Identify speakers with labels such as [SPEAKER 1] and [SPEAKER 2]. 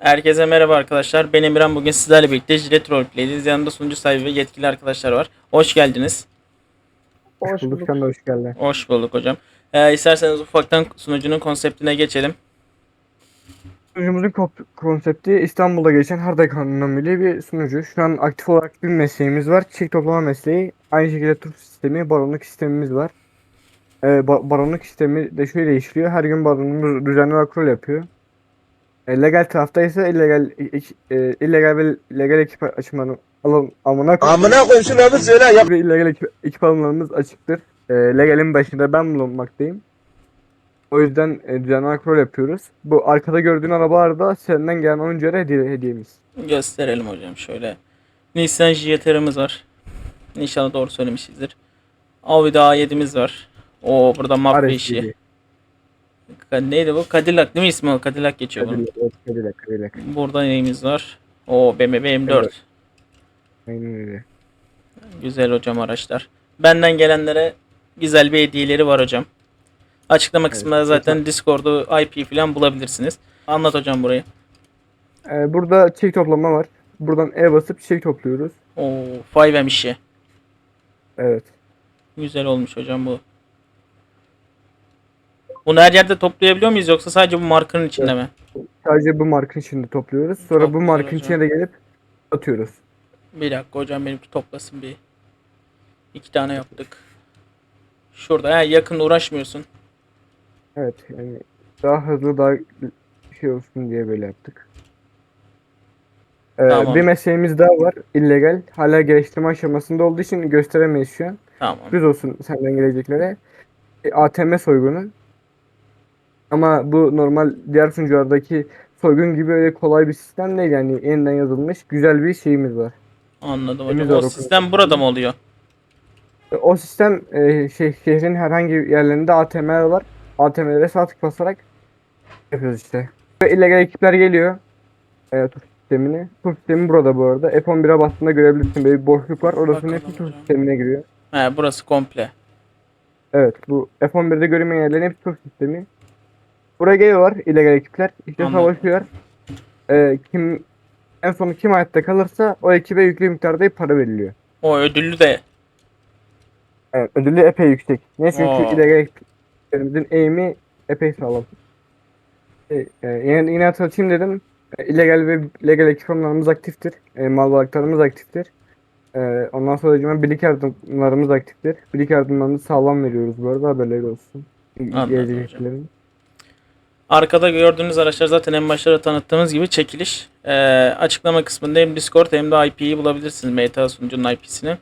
[SPEAKER 1] Herkese merhaba arkadaşlar. Ben Emirhan. Bugün sizlerle birlikte Jilet Roleplay'deyiz. Yanımda sunucu sahibi ve yetkili arkadaşlar var. Hoş geldiniz.
[SPEAKER 2] Hoş bulduk. Sen de hoş geldin.
[SPEAKER 1] Hoş bulduk hocam. Ee, isterseniz ufaktan sunucunun konseptine geçelim.
[SPEAKER 2] Sunucumuzun konsepti İstanbul'da geçen hard ekonomili bir sunucu. Şu an aktif olarak bir mesleğimiz var. Çiçek toplama mesleği. Aynı şekilde tur sistemi, baronluk sistemimiz var. Ee, ba- baronluk sistemi de şöyle işliyor. Her gün baronumuz düzenli olarak rol yapıyor. E, legal tarafta ise illegal, e, illegal ve legal ekip açmanı alın amına koyayım.
[SPEAKER 3] Amına koyayım şunu abi söyle ya.
[SPEAKER 2] Ve illegal ekip, ekip alımlarımız açıktır. E, legalin başında ben bulunmaktayım. O yüzden e, düzenli olarak rol yapıyoruz. Bu arkada gördüğün arabalar da senden gelen oyunculara hediye, hediyemiz.
[SPEAKER 1] Gösterelim hocam şöyle. Nissan JTR'ımız var. İnşallah doğru söylemişizdir. Audi A7'miz var. O burada map işi. Neydi bu? Cadillac değil mi ismi o? Cadillac geçiyor bunun.
[SPEAKER 2] Cadillac, evet, Cadillac, Cadillac.
[SPEAKER 1] Burada neyimiz var? O BMW M4.
[SPEAKER 2] Evet. Aynen öyle.
[SPEAKER 1] Güzel hocam araçlar. Benden gelenlere güzel bir hediyeleri var hocam. Açıklama
[SPEAKER 2] Evet,
[SPEAKER 1] kısmında zaten Discord'u IP falan bulabilirsiniz. Anlat hocam burayı.
[SPEAKER 2] E, burada çiçek toplama var. Buradan E basıp çiçek topluyoruz.
[SPEAKER 1] O 5M işi.
[SPEAKER 2] Evet.
[SPEAKER 1] Güzel olmuş hocam bu. Bunu her yerde toplayabiliyor muyuz yoksa sadece bu markanın içinde mi?
[SPEAKER 2] Sadece bu markın içinde topluyoruz. Sonra bu
[SPEAKER 1] güzel
[SPEAKER 2] markın
[SPEAKER 1] hocam.
[SPEAKER 2] içine de gelip atıyoruz.
[SPEAKER 1] Bir dakika hocam benimki toplasın bir. İki tane yaptık. Şurada ha, yakın uğraşmıyorsun.
[SPEAKER 2] Evet yani daha hızlı daha şey olsun diye böyle yaptık. Ee,
[SPEAKER 1] Tamam.
[SPEAKER 2] Bir mesleğimiz daha var. illegal. Hala geliştirme aşamasında olduğu için gösteremeyiz şu an.
[SPEAKER 1] Tamam.
[SPEAKER 2] Sürpriz olsun senden geleceklere. E, ATM soygunu. Ama bu normal diğer sunuculardaki soygun gibi öyle kolay bir sistem değil yani yeniden yazılmış güzel bir şeyimiz var.
[SPEAKER 1] Anladım hocam. O
[SPEAKER 2] olarak
[SPEAKER 1] sistem burada mı oluyor?
[SPEAKER 2] E, O sistem e, şey, şehrin herhangi bir yerlerinde ATM'ler var. ATM'lere sağ tık basarak yapıyoruz işte. Ve illegal ekipler geliyor. E, tur sistemine. Tur sistemi burada bu arada. F11'e bastığında görebilirsin. Böyle bir boşluk var. Orasının
[SPEAKER 1] Bakalım
[SPEAKER 2] hepsi tur
[SPEAKER 1] hocam.
[SPEAKER 2] sistemine giriyor.
[SPEAKER 1] He burası komple.
[SPEAKER 2] Evet bu F11'de görünmeyen yerlerin hepsi tur sistemi. Buraya geliyorlar illegal ekipler. İşte
[SPEAKER 1] Anladım.
[SPEAKER 2] savaşıyorlar. E, kim en son kim hayatta kalırsa o ekibe yüklü miktarda para veriliyor.
[SPEAKER 1] O ödüllü de
[SPEAKER 2] Evet, ödülü epey yüksek. Niye? Çünkü
[SPEAKER 1] Oo.
[SPEAKER 2] illegal ekiplerimizin eğimi epey sağlam. E, e, yine, yine hatırlatayım dedim. E, illegal ve legal ekipmanlarımız aktiftir. E, mal varlıklarımız aktiftir. E, ondan sonra hocam birlik yardımlarımız aktiftir. Birlik yardımlarımızı sağlam veriyoruz bu arada haberleri olsun.
[SPEAKER 1] Anladım. Arkada gördüğünüz araçlar zaten en başta tanıttığımız gibi çekiliş. Ee, açıklama kısmında hem Discord hem de IP'yi bulabilirsiniz. Meta sunucunun IP'sini.